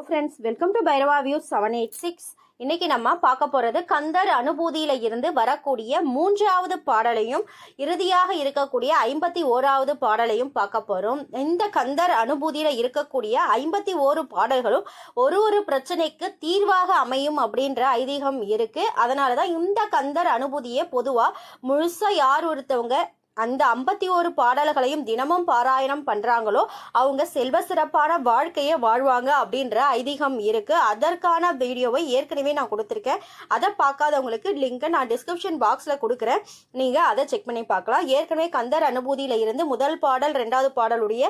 Hello friends welcome to Bhairava view seven eight six இன்னைக்கு நம்ம பார்க்க போகிறது கந்தர் அனுபூதியில இருந்து வரக்கூடிய மூன்றாவது பாடலையும் இறுதியாக இருக்கக்கூடிய ஐம்பத்தி ஓராவது பாடலையும் பார்க்க போகிறோம் இந்த கந்தர் அனுபூதியில இருக்கக்கூடிய ஐம்பத்தி ஓரு பாடல்களும் ஒரு ஒரு பிரச்சனைக்கு தீர்வாக அமையும் அப்படின்ற ஐதீகம் இருக்கு. அதனாலதான் இந்த கந்தர் அனுபூதியை பொதுவாக முழுசாக யார் ஒருத்தவங்க அந்த ஐம்பத்தி ஒரு பாடல்களையும் தினமும் பாராயணம் பண்றாங்களோ அவங்க செல்வ சிறப்பான வாழ்க்கையை வாழ்வாங்க அப்படின்ற ஐதீகம் இருக்கு. அதற்கான வீடியோவை ஏற்கனவே நான் கொடுத்துருக்கேன். அதை பார்க்காதவங்களுக்கு லிங்கை நான் டிஸ்கிரிப்ஷன் பாக்ஸ்ல கொடுக்குறேன். நீங்க அதை செக் பண்ணி பார்க்கலாம். ஏற்கனவே கந்தர் அனுபூதியில இருந்து முதல் பாடல் ரெண்டாவது பாடலுடைய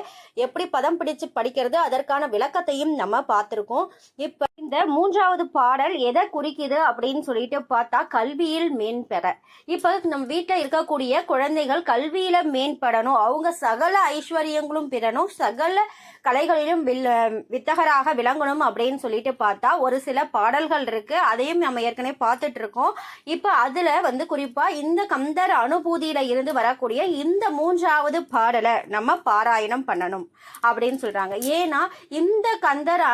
எப்படி பதம் பிடிச்சு படிக்கிறது அதற்கான விளக்கத்தையும் நம்ம பார்த்துருக்கோம். இப்போ இந்த மூன்றாவது பாடல் எதை குறிக்குது அப்படின்னு சொல்லிட்டு பார்த்தா கல்வியில் மேம்பெற. இப்போ நம்ம வீட்டில் இருக்கக்கூடிய குழந்தைகள் கல்வியில் மேம்படணும். அவங்க சகல ஐஸ்வர்யங்களும் பெறணும். சகல கலைகளிலும் வில் வித்தகராக விளங்கணும் அப்படின்னு சொல்லிட்டு பார்த்தா ஒரு சில பாடல்கள் இருக்கு. அதையும் நம்ம ஏற்கனவே பார்த்துட்டு இருக்கோம். இப்போ அதில் வந்து குறிப்பாக இந்த கந்தர் அனுபூதியில இருந்து வரக்கூடிய இந்த மூன்றாவது பாடலை நம்ம பாராயணம் பண்ணணும் அப்படின்னு சொல்றாங்க. ஏன்னா இந்த கந்தர்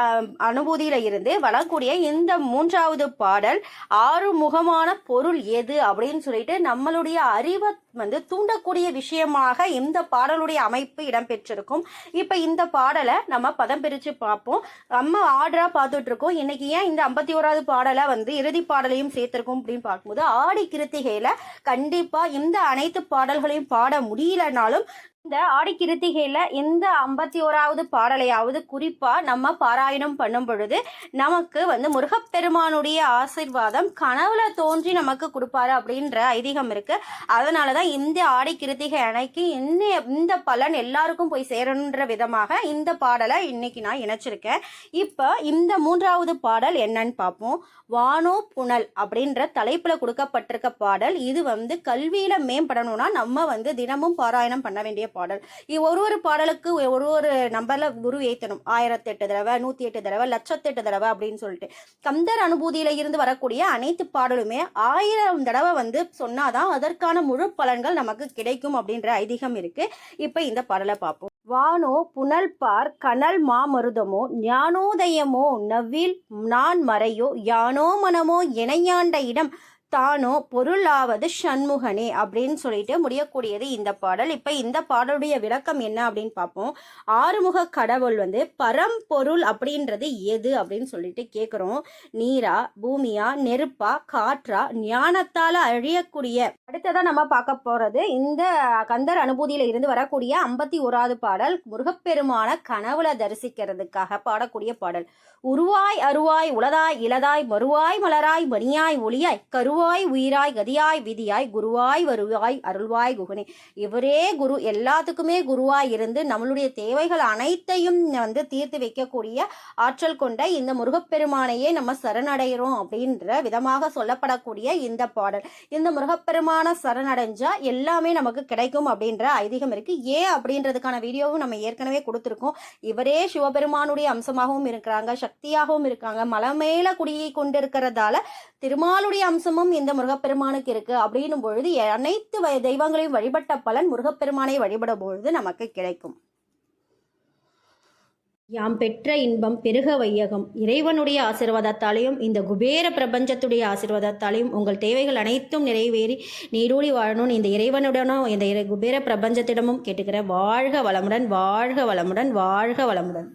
அனுபூதியில் அனுபூதியில இருந்து வரக்கூடிய இந்த மூன்றாவது பாடல் ஆறு முகமான பொருள் எது அப்படின்னு சொல்லிட்டு நம்மளுடைய அறிவை வந்து தூண்டக்கூடிய விஷயமாக இந்த பாடலுடைய அமைப்பு இடம்பெற்றிருக்கும். இப்போ இந்த பாடலை நம்ம பதம் பிரித்து பார்ப்போம். நம்ம ஆர்டராக பார்த்துட்டு இருக்கோம் இன்னைக்கு ஏன் இந்த ஐம்பத்தி ஓராவது பாடலை வந்து இறுதி பாடலையும் சேர்த்திருக்கோம் அப்படின்னு பார்க்கும்போது ஆடி கிருத்திகையில் கண்டிப்பாக இந்த அனைத்து பாடல்களையும் பாட முடியலனாலும் இந்த ஆடி கிருத்திகையில் இந்த ஐம்பத்தி ஓராவது பாடலையாவது குறிப்பாக நம்ம பாராயணம் பண்ணும் பொழுது நமக்கு வந்து முருகப்பெருமானுடைய ஆசிர்வாதம் கனவுல தோன்றி நமக்கு கொடுப்பாரு அப்படின்ற ஐதீகம் இருக்கு. அதனால தான் இந்த ஆடி கிருத்திகை அணைக்கு இந்த இந்த பலன் எல்லாருக்கும் போய் சேரணுன்ற விதமாக இந்த பாடலை இன்னைக்கு நான் இணைச்சிருக்கேன். இப்போ இந்த மூன்றாவது பாடல் என்னன்னு பார்ப்போம். வானோ புனல் அப்படின்ற தலைப்புல கொடுக்கப்பட்டிருக்க பாடல். இது வந்து கல்வியில மேம்படணும்னா நம்ம வந்து தினமும் பாராயணம் பண்ண வேண்டிய பாடல். ஒரு ஒரு பாடலுக்கு ஒரு ஒரு நம்பர்ல குரு ஏத்தணும். ஆயிரத்தி எட்டு தடவை நூத்தி எட்டு தடவை லட்சத்தெட்டு தடவை அப்படின்னு சொல்லிட்டு. கந்தர் அனுபூதியில இருந்து வரக்கூடிய அனைத்து பாடலுமே ஆயிரம் தடவை வந்து சொன்னாதான் அதற்கான முழு பலன்கள் நமக்கு கிடைக்கும் அப்படின்ற ஐதீகம் இருக்கு. இப்ப இந்த பாடலை பார்ப்போம். வானோ புனல் பார் கனல் மாமருதமோ ஞானோதயமோ நவில் நான் மறையோ யானோ மனமோ இணையாண்ட இடம் தானோ பொருளாவது சண்முகனே அப்படின்னு சொல்லிட்டு முடியக்கூடியது இந்த பாடல். இப்போ இந்த பாடலுடைய விளக்கம் என்ன அப்படின்னு பார்ப்போம். ஆறுமுக கடவுள் வந்து பரம்பொருள் அப்படின்றது எது அப்படின்னு சொல்லிட்டு கேட்குறோம் நீரா பூமியா நெருப்பா காற்றா ஞானத்தால் அழியக்கூடிய. அடுத்ததான் நம்ம பார்க்க போகிறது இந்த கந்தர் அனுபூதியில் இருந்து வரக்கூடிய ஐம்பத்தி ஓராவது பாடல் முருகப்பெருமான கனவுல தரிசிக்கிறதுக்காக பாடக்கூடிய பாடல். உருவாய் அருவாய் உளதாய் இளதாய் மறுவாய் மலராய் மணியாய் ஒளியாய் கருவாய் உயிராய் கதியாய் விதியாய் குருவாய் வருவாய் அருள்வாய் குகனே. இவரே குரு எல்லாத்துக்குமே குருவாய் இருந்து நம்மளுடைய தேவைகள் அனைத்தையும் வந்து தீர்த்து வைக்கக்கூடிய ஆற்றல் கொண்ட இந்த முருகப்பெருமானையே நம்ம சரணடைகிறோம் அப்படின்ற விதமாக சொல்லப்படக்கூடிய இந்த பாடல். இந்த முருகப்பெருமான சரணடைஞ்சா எல்லாமே நமக்கு கிடைக்கும் அப்படின்ற ஐதீகம் இருக்கு. ஏன் அப்படின்றதுக்கான வீடியோவும் நம்ம ஏற்கனவே கொடுத்துருக்கோம். இவரே சிவபெருமானுடைய அம்சமாகவும் இருக்கிறாங்க சக்தியாகவும் இருக்காங்க. மலை மேல குடியை கொண்டிருக்கிறதால திருமாலுடைய அம்சமும் இந்த முருகப்பெருமானுக்கு இருக்கு. அப்படின்னும் பொழுது அனைத்து தெய்வங்களையும் வழிபட்ட பலன் முருகப்பெருமானை வழிபடும் பொழுது நமக்கு கிடைக்கும். யாம் பெற்ற இன்பம் பெருக வையகம். இறைவனுடைய ஆசீர்வாதத்தாலையும் இந்த குபேர பிரபஞ்சத்துடைய ஆசீர்வாதத்தாலையும் உங்கள் தேவைகள் அனைத்தும் நிறைவேறி நீடூழி வாழணும் இந்த இறைவனுடனும் இந்த குபேர பிரபஞ்சத்திடமும் கேட்டுக்கிற வாழ்க வளமுடன் வாழ்க வளமுடன் வாழ்க வளமுடன்.